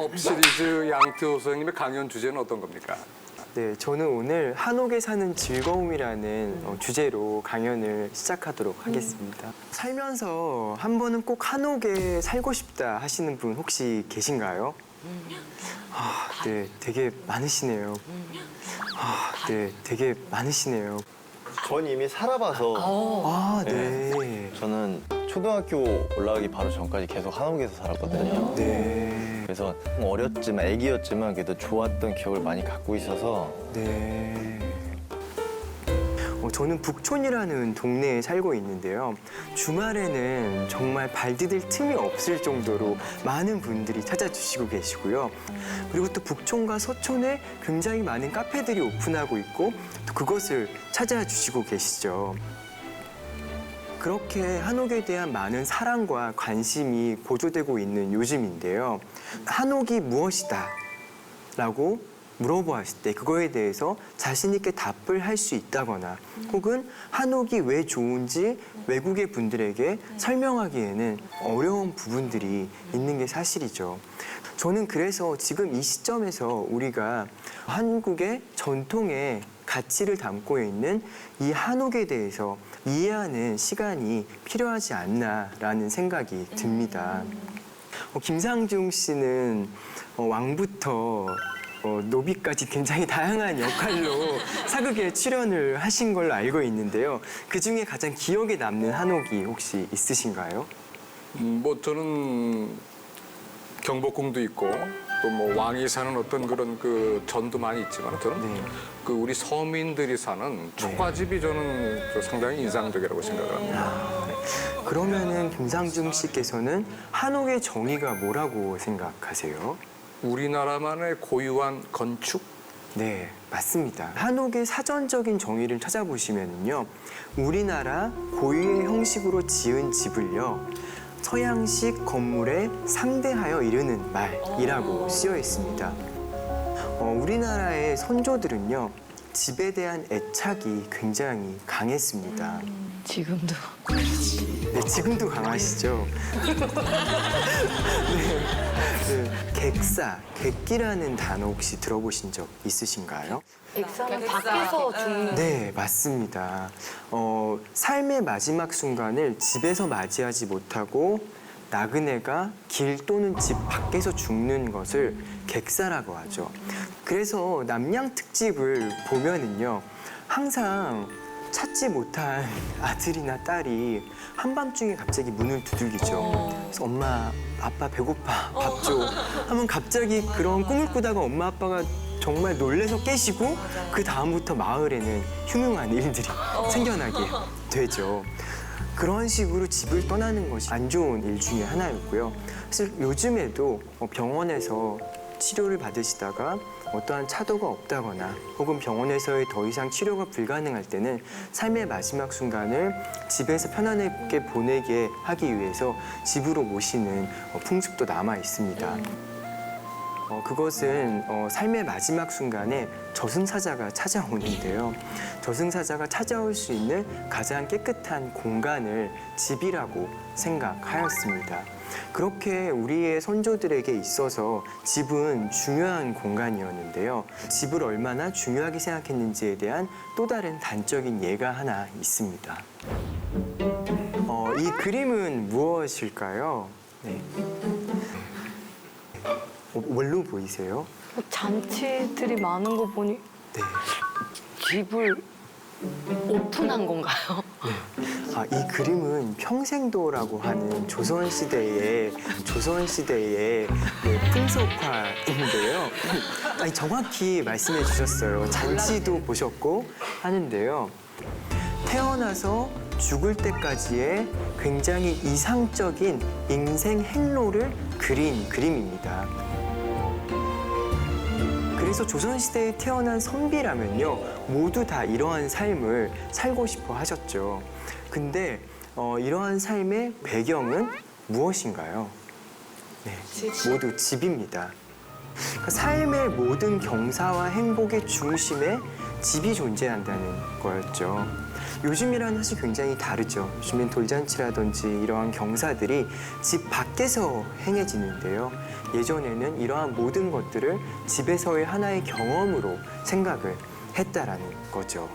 업 시리즈 양태호 선생님의 강연 주제는 어떤 겁니까? 네, 저는 오늘 한옥에 사는 즐거움이라는 어, 주제로 강연을 시작하도록 하겠습니다. 살면서 한 번은 꼭 한옥에 살고 싶다 하시는 분 혹시 계신가요? 아, 네, 되게 많으시네요. 아, 네, 되게 많으시네요. 전 이미 살아봐서 아, 네. 저는 초등학교 올라가기 바로 전까지 계속 한옥에서 살았거든요. 네. 그래서 어렸지만 애기였지만 그래도 좋았던 기억을 많이 갖고 있어서 네. 어, 저는 북촌이라는 동네에 살고 있는데요. 주말에는 정말 발 디딜 틈이 없을 정도로 많은 분들이 찾아주시고 계시고요. 그리고 또 북촌과 서촌에 굉장히 많은 카페들이 오픈하고 있고 또 그것을 찾아주시고 계시죠. 그렇게 한옥에 대한 많은 사랑과 관심이 고조되고 있는 요즘인데요. 한옥이 무엇이다? 라고 물어보았을 때 그거에 대해서 자신 있게 답을 할 수 있다거나 혹은 한옥이 왜 좋은지 외국의 분들에게 설명하기에는 어려운 부분들이 있는 게 사실이죠. 저는 그래서 지금 이 시점에서 우리가 한국의 전통의 가치를 담고 있는 이 한옥에 대해서 이해하는 시간이 필요하지 않나라는 생각이 듭니다. 어, 김상중 씨는 어, 왕부터 어, 노비까지 굉장히 다양한 역할로 사극에 출연을 하신 걸로 알고 있는데요. 그 중에 가장 기억에 남는 한옥이 혹시 있으신가요? 음, 뭐 저는 경복궁도 있고 또 뭐 왕이 사는 어떤 그런 그 전도 많이 있지만 저는 네. 그 우리 서민들이 사는 초가집이 저는 저 상당히 인상적이라고 생각을 합니다. 그러면은 김상중 씨께서는 한옥의 정의가 뭐라고 생각하세요? 우리나라만의 고유한 건축 네, 맞습니다. 한옥의 사전적인 정의를 찾아보시면요. 우리나라 고유의 형식으로 지은 집을요. 서양식 건물에 상대하여 이르는 말이라고 쓰여 있습니다. 어, 우리나라의 선조들은요. 집에 대한 애착이 굉장히 강했습니다. 지금도 네, 지금도 강하시죠. 네, 그 객사, 객기라는 단어 혹시 들어보신 적 있으신가요? 백사는 밖에서 죽는 네, 맞습니다. 어, 삶의 마지막 순간을 집에서 맞이하지 못하고 나그네가 길 또는 집 밖에서 죽는 것을 객사라고 하죠. 그래서 남양 특집을 보면은요, 항상 찾지 못한 아들이나 딸이 한밤중에 갑자기 문을 두들기죠. 그래서 엄마, 아빠 배고파, 밥 줘. 하면 갑자기 그런 꿈을 꾸다가 엄마, 아빠가 정말 놀래서 깨시고 그 다음부터 마을에는 흉흉한 일들이 생겨나게 되죠. 그런 식으로 집을 떠나는 것이 안 좋은 일 중에 하나였고요. 사실 요즘에도 어, 병원에서 치료를 받으시다가 어떠한 차도가 없다거나 혹은 병원에서의 더 이상 치료가 불가능할 때는 삶의 마지막 순간을 집에서 편안하게 보내게 하기 위해서 집으로 모시는 어, 풍습도 남아 있습니다. 어, 그것은 어, 삶의 마지막 순간에 저승사자가 찾아오는데요. 저승사자가 찾아올 수 있는 가장 깨끗한 공간을 집이라고 생각하였습니다. 그렇게 우리의 선조들에게 있어서 집은 중요한 공간이었는데요. 집을 얼마나 중요하게 생각했는지에 대한 또 다른 단적인 예가 하나 있습니다. 어, 이 그림은 무엇일까요? 네. 어, 뭘로 보이세요? 잔치들이 많은 거 보니 네. 집을 오픈한 건가요? 아, 이 그림은 평생도라고 하는 조선 시대의 조선 시대의 네, 풍속화인데요. 아니, 정확히 말씀해 주셨어요. 잔치도 보셨고 하는데요. 태어나서 죽을 때까지의 굉장히 이상적인 인생 행로를 그린 그림입니다. 그래서 조선시대에 태어난 선비라면요 모두 다 이러한 삶을 살고 싶어 하셨죠. 근데 어, 이러한 삶의 배경은 무엇인가요? 네, 모두 집입니다. 그러니까 삶의 모든 경사와 행복의 중심에 집이 존재한다는 거였죠. 요즘이랑 사실 굉장히 다르죠. 요즘엔 돌잔치라든지 이러한 경사들이 집 밖에서 행해지는데요. 예전에는 이러한 모든 것들을 집에서의 하나의 경험으로 생각을 했다라는 거죠.